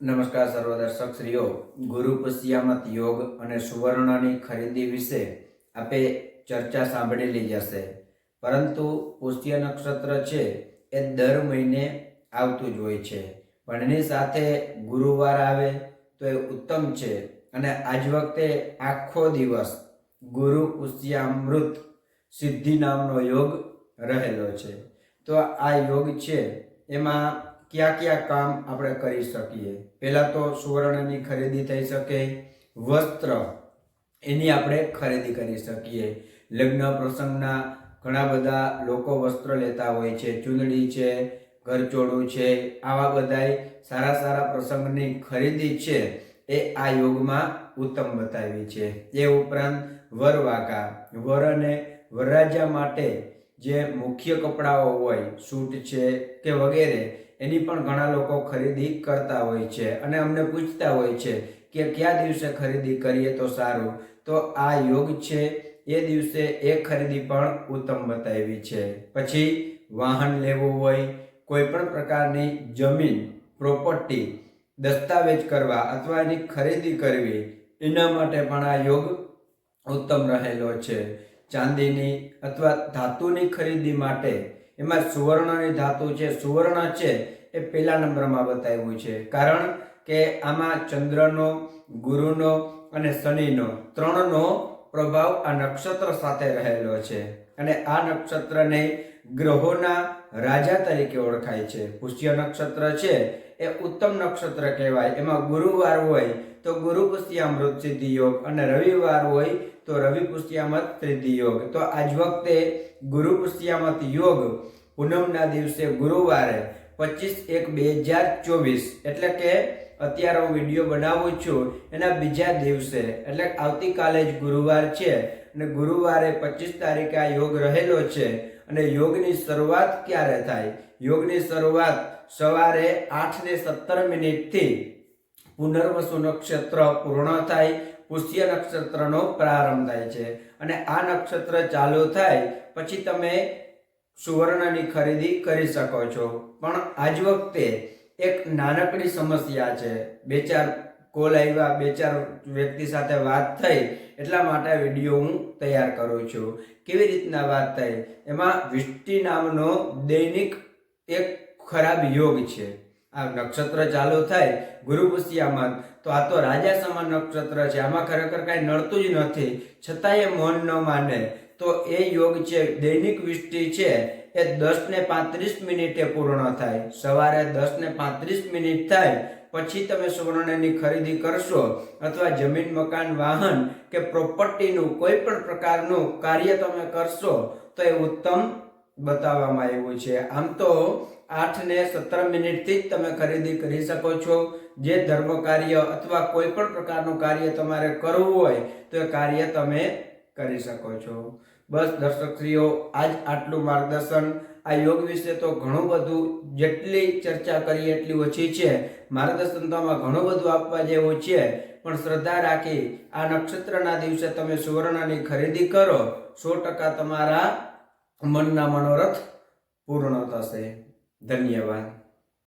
નમસ્કાર સર્વ દર્શક શ્રીઓ. ગુરુ પુષ્યામત યોગ અને સુવર્ણની ખરીદી વિશે આપે ચર્ચા સાંભળેલી લઈ જશે પરંતુ પુષ્ય નક્ષત્ર છે એ દર મહિને આવતું જ હોય છે. પણ એની સાથે ગુરુવાર આવે તો એ ઉત્તમ છે અને આજ વખતે આખો દિવસ ગુરુ પુષ્યામૃત સિદ્ધિ નામનો યોગ રહેલો છે. તો આ યોગ છે એમાં કયા કયા કામ આપણે કરી શકીએ? પહેલાં તો સુવર્ણની ખરીદી થઈ શકે, વસ્ત્ર એની આપણે ખરીદી કરી શકીએ. લગ્ન પ્રસંગના ઘણા બધા લોકો વસ્ત્ર લેતા હોય છે, ચૂંદડી છે, ઘરચોળું છે, આવા બધાય સારા સારા પ્રસંગની ખરીદી છે એ આ યોગમાં ઉત્તમ બતાવી છે. એ ઉપરાંત વરવાકા વર અને વરરાજા માટે જે મુખ્ય કપડાઓ હોય, સૂટ છે કે વગેરે એની પણ ઘણા લોકો ખરીદી કરતા હોય છે અને અમને પૂછતા હોય છે કે કયા દિવસે ખરીદી કરીએ તો સારું? તો આ યોગ છે. એ દિવસે એ ખરીદી પણ ઉત્તમ બતાવી છે. પછી વાહન લેવું હોય, કોઈ પણ પ્રકારની જમીન પ્રોપર્ટી દસ્તાવેજ કરવા અથવા એની ખરીદી કરવી, એના માટે પણ આ યોગ ઉત્તમ રહેલો છે. ચાંદીની અથવા ધાતુની ખરીદી માટે એમાં સુવર્ણની ધાતુ છે, સુવર્ણ છે એ પહેલા નંબરમાં બતાવ્યું છે. કારણ કે આમાં ચંદ્રનો, ગુરુનો અને શનિનો ત્રણનો પ્રભાવ આ નક્ષત્ર સાથે રહેલો છે અને આ નક્ષત્રને ગ્રહોના રાજા તરીકે ઓળખાય છે. પુષ્ય નક્ષત્ર છે, એ ઉત્તમ નક્ષત્ર કહેવાય. એમાં ગુરુવાર હોય તો ગુરુ પુષ્યામૃત સિદ્ધિ યોગ અને રવિવાર હોય તો રવિ પુષ્યામત સિદ્ધિ યોગ. તો આજ વખતે ગુરુ પુષ્યામત યોગ પૂનમના દિવસે ગુરુવારે પચીસ એક બે હજાર ચોવીસ. એટલે કે અત્યારે હું વીડિયો બનાવું છું એના બીજા દિવસે. એટલે આવતીકાલે જ ગુરુવાર છે અને ગુરુવારે પચીસ તારીખે આ યોગ રહેલો છે. અને યોગની શરૂઆત ક્યારે થાય? યોગની શરૂઆત સવારે આઠ ને સત્તર મિનિટથી પુનર્વસુ નક્ષત્ર પૂર્ણ થાય, પુષ્ય નક્ષત્રનો પ્રારંભ થાય છે. અને આ નક્ષત્ર ચાલુ થાય, પછી તમે સુવર્ણની ખરીદી કરી શકો છો. પણ આજ વખતે એક નાનકડી સમસ્યા છે. બે ચાર કોલ આવ્યા, બે ચાર વ્યક્તિ સાથે વાત થઈ, એટલા માટે વીડિયો હું તૈયાર કરું છું. કેવી રીતના વાત થઈ? એમાં વિષ્ટિ નામનો દૈનિક એક ખરાબ યોગ છે. આ નક્ષત્ર ચાલુ થાય, ગુરુ પુષ્યામાં તો આ તો રાજા સમાન નક્ષત્ર છે. આમાં ખરેખર કાંઈ નડતું જ નથી. છતાંય મન ન માને. તો એ યોગ છે દૈનિક વિષ્ટિ છે, એ દસ ને પાંત્રીસ મિનિટે પૂર્ણ થાય. સવારે દસ ને પાંત્રીસ મિનિટ થાય, પછી તમે સુવર્ણની ખરીદી કરશો અથવા જમીન, મકાન, વાહન કે પ્રોપર્ટીનું કોઈ પણ પ્રકારનું કાર્ય તમે કરશો, તો એ ઉત્તમ બતાવવામાં આવ્યું છે. આમ તો આઠ ને સત્તર મિનિટથી જ તમે ખરીદી કરી શકો છો. જે ધર્મ કાર્ય અથવા કોઈ પણ પ્રકારનું કાર્ય તમારે કરવું હોય, તો એ કાર્ય તમે કરી શકો છો. બસ દર્શકશ્રીઓ, આજ આટલું માર્ગદર્શન. આ યોગ વિશે તો ઘણું બધું જેટલી ચર્ચા કરી એટલી ઓછી છે. માર્ગદર્શન આમાં ઘણું બધું આપવા જેવું છે. પણ શ્રદ્ધા રાખી આ નક્ષત્રના દિવસે તમે સુવર્ણની ખરીદી કરો, સો ટકા તમારા મનના મનોરથ પૂર્ણ થશે. ધન્યવાદ.